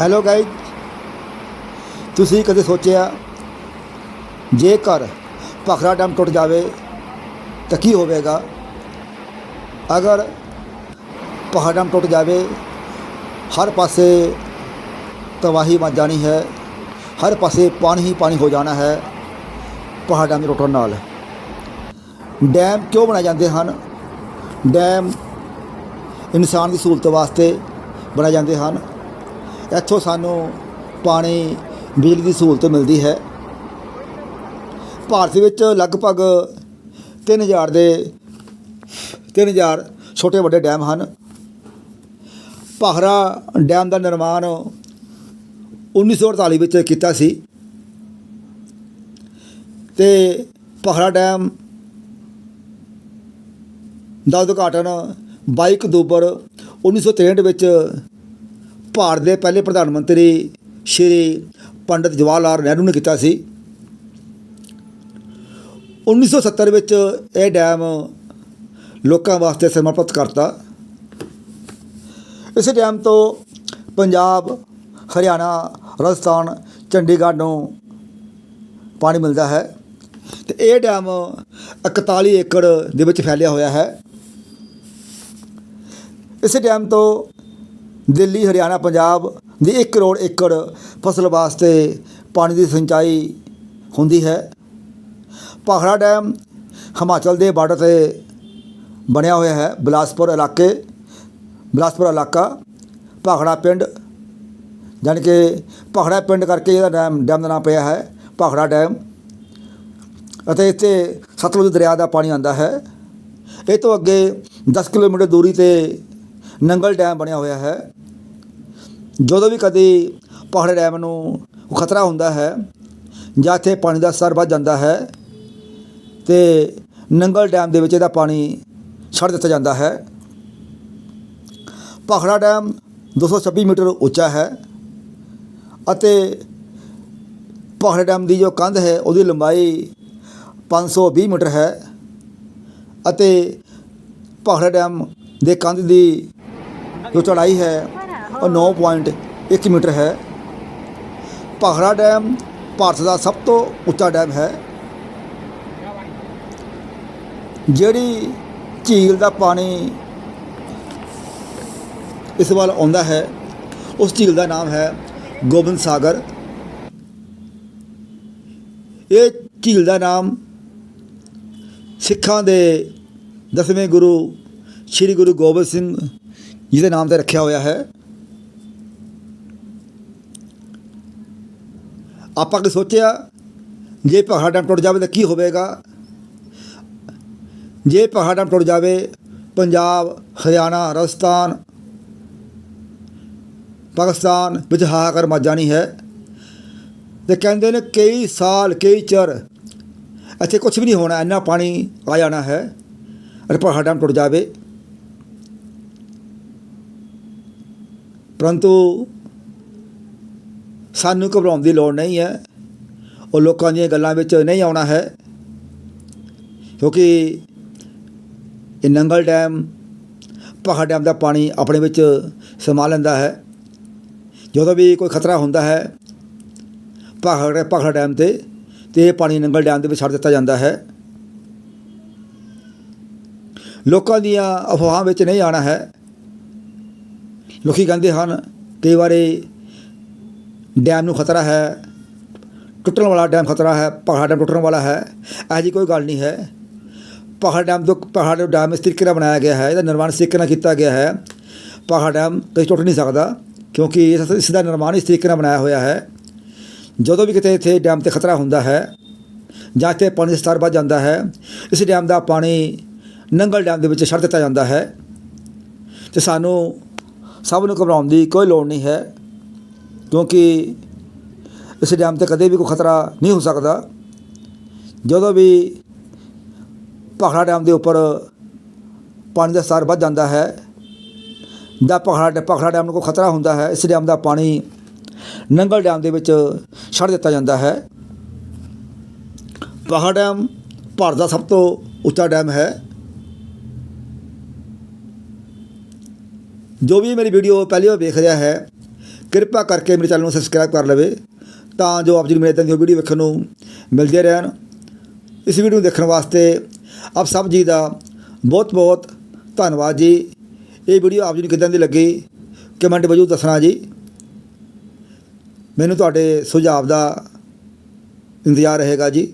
Hello guys ਤੁਸੀਂ ਕਦੇ ਸੋਚਿਆ ਜੇਕਰ ਭਖਰਾ ਡੈਮ ਟੁੱਟ ਜਾਵੇ ਤਾਂ ਕੀ ਹੋਵੇਗਾ ਅਗਰ ਪਹਾੜ ਡੈਮ ਟੁੱਟ ਜਾਵੇ ਹਰ ਪਾਸੇ ਤਬਾਹੀ ਮਚ ਜਾਣੀ ਹੈ ਹਰ ਪਾਸੇ ਪਾਣੀ ਹੀ ਪਾਣੀ ਹੋ ਜਾਣਾ ਹੈ ਪਹਾੜ ਡੈਮ ਦੇ ਟੁੱਟਣ ਨਾਲ ਡੈਮ ਕਿਉਂ ਬਣਾਏ ਜਾਂਦੇ ਹਨ ਡੈਮ ਇਨਸਾਨ ਦੀ ਸਹੂਲਤ ਵਾਸਤੇ ਬਣਾਏ ਜਾਂਦੇ ਹਨ ਇੱਥੋਂ ਸਾਨੂੰ ਪਾਣੀ, ਬਿਜਲੀ ਦੀ ਸਹੂਲਤ ਮਿਲਦੀ ਹੈ। ਭਾਰਤ ਵਿੱਚ ਲਗਭਗ 3000 ਦੇ 3000 ਛੋਟੇ ਵੱਡੇ ਡੈਮ ਹਨ। ਭਾਖੜਾ ਡੈਮ ਦਾ ਨਿਰਮਾਣ 1948 ਵਿੱਚ ਕੀਤਾ ਸੀ। ਤੇ ਭਾਖਰਾ ਡੈਮ ਦਾ ਉਦਘਾਟਨ 22 ਅਕਤੂਬਰ 1963 ਵਿੱਚ ਭਾਰਤ ਦੇ ਪਹਿਲੇ ਪ੍ਰਧਾਨ ਮੰਤਰੀ ਸ਼੍ਰੀ ਪੰਡਿਤ ਜਵਾਹਰ ਲਾਲ ਨਹਿਰੂ ਨੇ ਕੀਤਾ ਸੀ। 1970 ਵਿੱਚ ਇਹ ਡੈਮ ਲੋਕਾਂ ਵਾਸਤੇ ਸਮਰਪਿਤ ਕਰਤਾ। ਇਸ ਡੈਮ ਤੋਂ ਪੰਜਾਬ, ਹਰਿਆਣਾ, ਰਾਜਸਥਾਨ, ਚੰਡੀਗੜ੍ਹ ਨੂੰ ਪਾਣੀ ਮਿਲਦਾ ਹੈ ਤੇ ਇਹ ਡੈਮ 41 ਏਕੜ ਦੇ ਵਿੱਚ ਫੈਲਿਆ ਹੋਇਆ ਹੈ। ਇਸ ਡੈਮ ਤੋਂ ਦਿੱਲੀ, ਹਰਿਆਣਾ, ਪੰਜਾਬ ਦੀ 1 ਕਰੋੜ ਏਕੜ ਫਸਲ ਵਾਸਤੇ ਪਾਣੀ ਦੀ ਸਿੰਚਾਈ ਹੁੰਦੀ ਹੈ। ਭਾਖੜਾ ਡੈਮ ਹਿਮਾਚਲ ਦੇ ਬਾਰਡਰ ਤੇ ਬਣਿਆ ਹੋਇਆ ਹੈ, ਬਿਲਾਸਪੁਰ ਇਲਾਕੇ, ਬਿਲਾਸਪੁਰ ਇਲਾਕਾ, ਭਾਖੜਾ ਪਿੰਡ। ਜਾਣੀ ਕਿ ਭਾਖੜਾ ਪਿੰਡ ਕਰਕੇ ਇਹਦਾ ਡੈਮ ਡੈਮ ਦਾ ਨਾਮ ਪਿਆ ਹੈ, ਭਾਖੜਾ ਡੈਮ। ਅਤੇ ਇੱਥੇ ਸਤਲੁਜ ਦਰਿਆ ਦਾ ਪਾਣੀ ਆਉਂਦਾ ਹੈ। ਇਹ ਤੋਂ ਅੱਗੇ 10 ਕਿਲੋਮੀਟਰ ਦੂਰੀ ਤੇ ਨੰਗਲ ਡੈਮ ਬਣਿਆ ਹੋਇਆ ਹੈ। ਜਦੋਂ ਵੀ ਕਦੀ ਪਹਾੜ ਡੈਮ ਨੂੰ ਖਤਰਾ ਹੁੰਦਾ ਹੈ ਜਾਂ ਇੱਥੇ ਪਾਣੀ ਦਾ ਸਰ ਵੱਧ ਜਾਂਦਾ ਹੈ ਤੇ ਨੰਗਲ ਡੈਮ ਦੇ ਵਿੱਚ ਇਹਦਾ ਪਾਣੀ ਛੱਡ ਦਿੱਤਾ ਜਾਂਦਾ ਹੈ। ਭਾਖੜਾ ਡੈਮ 226 ਮੀਟਰ ਉੱਚਾ ਹੈ ਅਤੇ ਭਾਖੜਾ ਡੈਮ ਦੀ ਜੋ ਕੰਧ ਹੈ ਉਹਦੀ ਲੰਬਾਈ 520 ਮੀਟਰ ਹੈ ਅਤੇ ਭਾਖੜਾ ਡੈਮ ਦੇ ਕੰਧ ਦੀ ਜੋ ਚੌੜਾਈ ਹੈ ਉਹ 9.1 ਮੀਟਰ ਹੈ। ਭਾਖੜਾ ਡੈਮ ਭਾਰਤ ਦਾ ਸਭ ਤੋਂ ਉੱਚਾ ਡੈਮ ਹੈ। ਜਿਹੜੀ ਝੀਲ ਦਾ ਪਾਣੀ ਇਸ ਵੱਲ ਆਉਂਦਾ ਹੈ, ਉਸ ਝੀਲ ਦਾ ਨਾਮ ਹੈ ਗੋਬਿੰਦ ਸਾਗਰ। ਇਹ ਝੀਲ ਦਾ ਨਾਮ ਸਿੱਖਾਂ ਦੇ ਦਸਵੇਂ ਗੁਰੂ, ਸ੍ਰੀ ਗੁਰੂ ਗੋਬਿੰਦ ਸਿੰਘ ਜੀ ਦੇ ਨਾਮ ਤੇ ਰੱਖਿਆ ਹੋਇਆ ਹੈ। ਆਪਾਂ ਕਿ ਸੋਚਿਆ? ਜੇ ਪਹਾੜ ਡੈਮ ਟੁੱਟ ਜਾਵੇ ਤਾਂ ਕੀ ਹੋਵੇਗਾ? ਜੇ ਪਹਾੜ ਡੈਮ ਟੁੱਟ ਜਾਵੇ, ਪੰਜਾਬ, ਹਰਿਆਣਾ, ਰਾਜਸਥਾਨ, ਪਾਕਿਸਤਾਨ ਵਿੱਚ ਹਾਹਾਕਾਰ ਮਚ ਜਾਣੀ ਹੈ। ਤੇ ਕਹਿੰਦੇ ਨੇ ਕਈ ਸਾਲ, ਕਈ ਚਿਰ ਇੱਥੇ ਕੁਝ ਵੀ ਨਹੀਂ ਹੋਣਾ, ਇੰਨਾ ਪਾਣੀ ਆ ਜਾਣਾ ਹੈ ਅਰੇ ਪਹਾੜ ਡੈਮ ਟੁੱਟ ਜਾਵੇ। ਪਰੰਤੂ ਸਾਨੂੰ ਘਬਰਾਉਣ ਦੀ ਲੋੜ ਨਹੀਂ ਹੈ। ਉਹ ਲੋਕਾਂ ਦੀਆਂ ਗੱਲਾਂ ਵਿੱਚ ਨਹੀਂ ਆਉਣਾ ਹੈ। ਕਿਉਂਕਿ ਇਹ ਨੰਗਲ ਡੈਮ, ਪਹਾੜ ਡੈਮ ਦਾ ਪਾਣੀ ਆਪਣੇ ਵਿੱਚ ਸਮਾ ਲੈਂਦਾ ਹੈ। ਜਦੋਂ ਵੀ ਕੋਈ ਖਤਰਾ ਹੁੰਦਾ ਹੈ, ਪਹਾੜ ਪਹਾੜ ਡੈਮ ਤੇ ਤੇ ਇਹ ਪਾਣੀ ਨੰਗਲ ਡੈਮ ਦੇ ਵਿੱਚ ਛੱਡ ਦਿੱਤਾ ਜਾਂਦਾ ਹੈ। ਲੋਕਾਂ ਦੀਆਂ ਅਫਵਾਹਾਂ ਵਿੱਚ ਨਹੀਂ ਆਣਾ ਹੈ। ਲੋਕੀ ਕਹਿੰਦੇ ਹਨ, ਕਈ ਵਾਰੀ ਡੈਮ ਨੂੰ ਖਤਰਾ ਹੈ, ਟੁੱਟਣ ਵਾਲਾ ਡੈਮ ਖਤਰਾ ਹੈ, ਪਹਾੜ ਡੈਮ ਟੁੱਟਣ ਵਾਲਾ ਹੈ, ਇਹੋ ਜਿਹੀ ਕੋਈ ਗੱਲ ਨਹੀਂ ਹੈ। ਪਹਾੜ ਡੈਮ ਤੋਂ, ਪਹਾੜ ਡੈਮ ਇਸ ਤਰੀਕੇ ਨਾਲ ਬਣਾਇਆ ਗਿਆ ਹੈ, ਇਹਦਾ ਨਿਰਮਾਣ ਇਸ ਤਰੀਕੇ ਨਾਲ ਕੀਤਾ ਗਿਆ ਹੈ। ਪਹਾੜ ਡੈਮ ਕਦੇ ਟੁੱਟ ਨਹੀਂ ਸਕਦਾ, ਕਿਉਂਕਿ ਇਸ ਇਸ ਦਾ ਨਿਰਮਾਣ ਇਸ ਤਰੀਕੇ ਨਾਲ ਬਣਾਇਆ ਹੋਇਆ ਹੈ। ਜਦੋਂ ਵੀ ਕਿਤੇ ਇੱਥੇ ਡੈਮ ਤੇ ਖਤਰਾ ਹੁੰਦਾ ਹੈ, ਜਾਂ ਇੱਥੇ ਪਾਣੀ ਦਾ ਸਤਰ ਵੱਧ ਜਾਂਦਾ ਹੈ, ਇਸ ਡੈਮ ਦਾ ਪਾਣੀ ਨੰਗਲ ਡੈਮ ਦੇ ਵਿੱਚ ਛੱਡ ਦਿੱਤਾ ਜਾਂਦਾ ਹੈ। ਤੇ ਸਾਨੂੰ ਸਭ ਨੂੰ ਘਬਰਾਉਣ ਦੀ ਕੋਈ ਲੋੜ ਨਹੀਂ ਹੈ। ਕਿਉਂਕਿ ਇਸ ਡੈਮ ਤੇ ਕਦੇ ਵੀ ਕੋਈ ਖਤਰਾ ਨਹੀਂ ਹੋ ਸਕਦਾ। ਜਦੋਂ ਵੀ ਭਾਖੜਾ ਡੈਮ ਦੇ ਉੱਪਰ ਪਾਣੀ ਦਾ ਸਤਰ ਵੱਧ ਜਾਂਦਾ ਹੈ ਦਾ ਭਾਖੜਾ ਭਾਖੜਾ ਡੈਮ ਨੂੰ ਕੋਈ ਖਤਰਾ ਹੁੰਦਾ ਹੈ, ਇਸ ਡੈਮ ਦਾ ਪਾਣੀ ਨੰਗਲ ਡੈਮ ਦੇ ਵਿੱਚ ਛੱਡ ਦਿੱਤਾ ਜਾਂਦਾ ਹੈ। ਭਾਖੜਾ ਡੈਮ ਭਾਰਤ ਦਾ ਸਭ ਤੋਂ ਉੱਚਾ ਡੈਮ ਹੈ। ਜੋ ਵੀ ਮੇਰੀ ਵੀਡੀਓ ਪਹਿਲੀ ਵਾਰ ਵੇਖ ਰਿਹਾ ਹੈ ਕਿਰਪਾ ਕਰਕੇ ਮੇਰੇ ਚੈਨਲ ਨੂੰ ਸਬਸਕ੍ਰਾਈਬ ਕਰ ਲਵੇ, ਤਾਂ ਜੋ ਆਪ ਜੀ ਨੂੰ ਮੇਰੇ ਇੱਦਾਂ ਦੀਆਂ ਵੀਡੀਓ ਵੇਖਣ ਨੂੰ ਮਿਲਦੇ ਰਹਿਣ। ਇਸ ਵੀਡੀਓ ਨੂੰ ਦੇਖਣ ਵਾਸਤੇ ਆਪ ਸਭ ਜੀ ਦਾ ਬਹੁਤ ਬਹੁਤ ਧੰਨਵਾਦ ਜੀ। ਇਹ ਵੀਡੀਓ ਆਪ ਜੀ ਨੂੰ ਕਿਦਾਂ ਦੀ ਲੱਗੀ ਕਮੈਂਟ ਵਜੋਂ ਦੱਸਣਾ ਜੀ। ਮੈਨੂੰ ਤੁਹਾਡੇ ਸੁਝਾਅ ਦਾ ਇੰਤਜ਼ਾਰ ਰਹੇਗਾ ਜੀ।